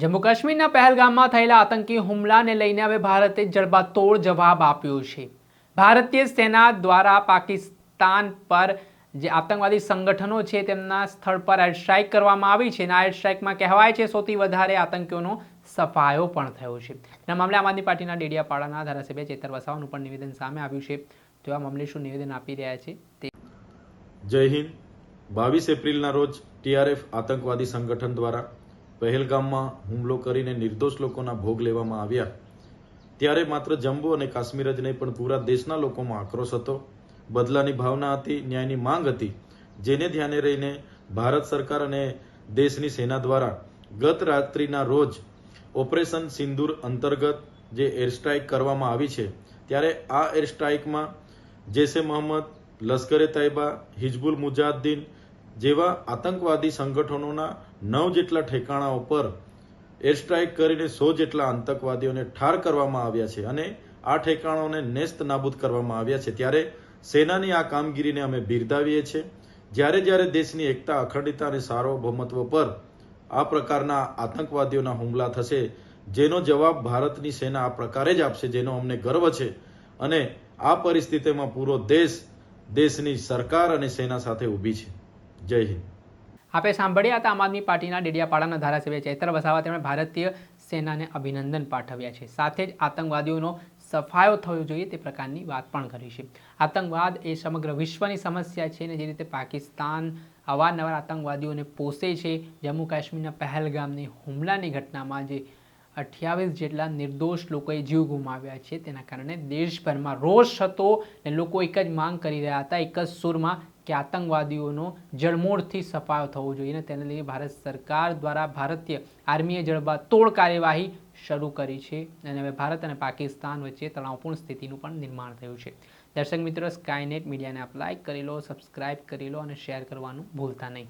જમ્મુ કાશ્મીરના પહેલગામમાં થયેલા આતંકી હુમલાને લઈને હવે ભારતે જડબાતોડ જવાબ આપ્યો છે. ભારતીય સેના દ્વારા પાકિસ્તાન પર જે આતંકવાદી સંગઠનો છે તેમના સ્થળ પર એર સ્ટ્રાઇક કરવામાં આવી છે અને આ એર સ્ટ્રાઇકમાં કહેવાય છે સૌથી વધારે આતંકીઓનો સફાયો પણ થયો છે. તેના મામલે આમ આદમી પાર્ટીના ડેડિયાપાડાના ધારાસભ્ય ચેતર વસાવાનું પણ નિવેદન સામે આવ્યું છે. તો આ મામલે શું નિવેદન આપી રહ્યા છે તે જય હિન્દ. બાવીસ એપ્રિલના રોજ ટીઆરએફ આતંકવાદી સંગઠન દ્વારા પહેલગામમાં હુમલો કરીને નિર્દોષ લોકોના ભોગ લેવામાં આવ્યા. ત્યારે માત્ર જમ્મુ અને કાશ્મીર જ નહીં, પણ પૂરા દેશના લોકોમાં આક્રોશ હતો. બદલાની ભાવના હતી, ન્યાયની માંગ હતી, જેને ધ્યાને રહીને ભારત સરકાર અને દેશની સેના દ્વારા ગત રાત્રિના રોજ ઓપરેશન સિંદૂર અંતર્ગત જે એર સ્ટ્રાઇક કરવામાં આવી છે, ત્યારે આ એર સ્ટ્રાઇકમાં જૈશે મોહમ્મદ લશ્કરે તૈયબા હિજબુલ મુજાહિદ્દીન જેવા આતંકવાદી સંગઠનોના નવ જેટલા ઠેકાણાઓ પર એર સ્ટ્રાઇક કરીને સો જેટલા આતંકવાદીઓને ઠાર કરવામાં આવ્યા છે અને આ ઠેકાણાઓને નેસ્ત નાબૂદ કરવામાં આવ્યા છે. ત્યારે સેનાની આ કામગીરીને અમે બિરદાવીએ છીએ. જ્યારે જ્યારે દેશની એકતા, અખંડિતતા અને સાર્વભૌમત્વ પર આ પ્રકારના આતંકવાદીઓના હુમલા થશે, જેનો જવાબ ભારતની સેના આ પ્રકારે જ આપશે, જેનો અમને ગર્વ છે. અને આ પરિસ્થિતિમાં પૂરો દેશ દેશની સરકાર અને સેના સાથે ઊભી છે. જય હિન્દ. આપે સાંભળ્યા હતા આમ આદમી પાર્ટીના ડેડિયાપાડાના ધારાસભ્ય ચૈત્ર વસાવા તેમણે ભારતીય સેનાને અભિનંદન પાઠવ્યા છે. સાથે જ આતંકવાદીઓનો સફાયો થયો જોઈએ તે પ્રકારની વાત પણ કરી છે. આતંકવાદ એ સમગ્ર વિશ્વની સમસ્યા છે અને જે રીતે પાકિસ્તાન અવારનવાર આતંકવાદીઓને પોષે છે. જમ્મુ કાશ્મીરના પહેલગામની હુમલાની ઘટનામાં જે અઠ્યાવીસ જેટલા નિર્દોષ લોકોએ જીવ ગુમાવ્યા છે તેના કારણે દેશભરમાં રોષ હતો ને લોકો એક જ માંગ કરી રહ્યા હતા, એક જ સુરમાં કે આતંકવાદીઓનો જળમૂળથી સફાયો થવો જોઈએ અને તેને લઈને ભારત સરકાર દ્વારા ભારતીય આર્મીએ જડબાતોડ કાર્યવાહી શરૂ કરી છે અને હવે ભારત અને પાકિસ્તાન વચ્ચે તણાવપૂર્ણ સ્થિતિનું પણ નિર્માણ થયું છે. દર્શક મિત્રો સ્કાયનેટ મીડિયાને આપ લાઇક કરી લો સબસ્ક્રાઇબ કરી લો અને શેર કરવાનું ભૂલતા નહીં.